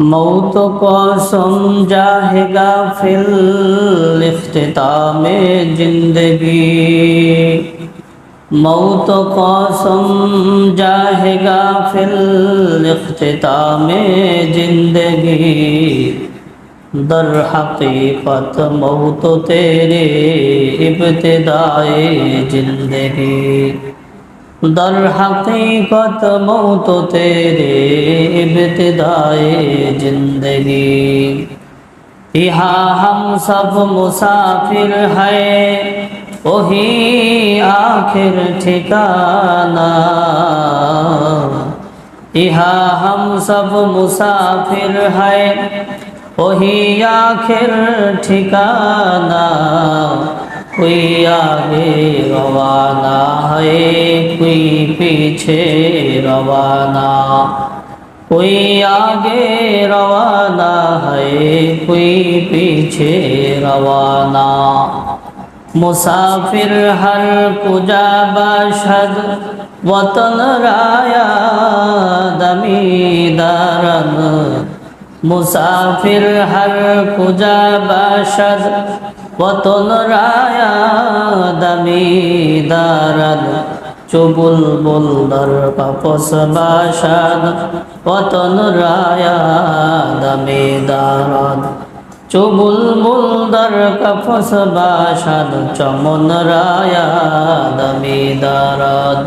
मौत कसम जाहेगा फिल इख्तिताम जिंदगी मौत कसम जाहेगा फिल इख्तिताम जिंदगी दर हकीकत मौत तेरे इब्तिदाए जिंदगी در حقیقت موت تیرے ابتدائے زندگی یہاں ہم سب مسافر ہے وہی آخر ٹھکانہ یہاں ہم سب مسافر ہے وہی آخر ٹھکانہ کوئی آگے روانہ ہے کوئی پیچھے روانہ کوئی آگے روانہ ہے کوئی پیچھے روانہ মুসাফির হর পূজা বাসদ বতন রায়া দমি দারন মুসাফির হর পূজা বাসদ পতন রায়া দামি দারাদ চুবুল বুলদর পাপস বাসাদ পতন রায়া দামি দারাদ চুবুল বুলদর কফস বাসাদ চমন রায়া দামি দারাদ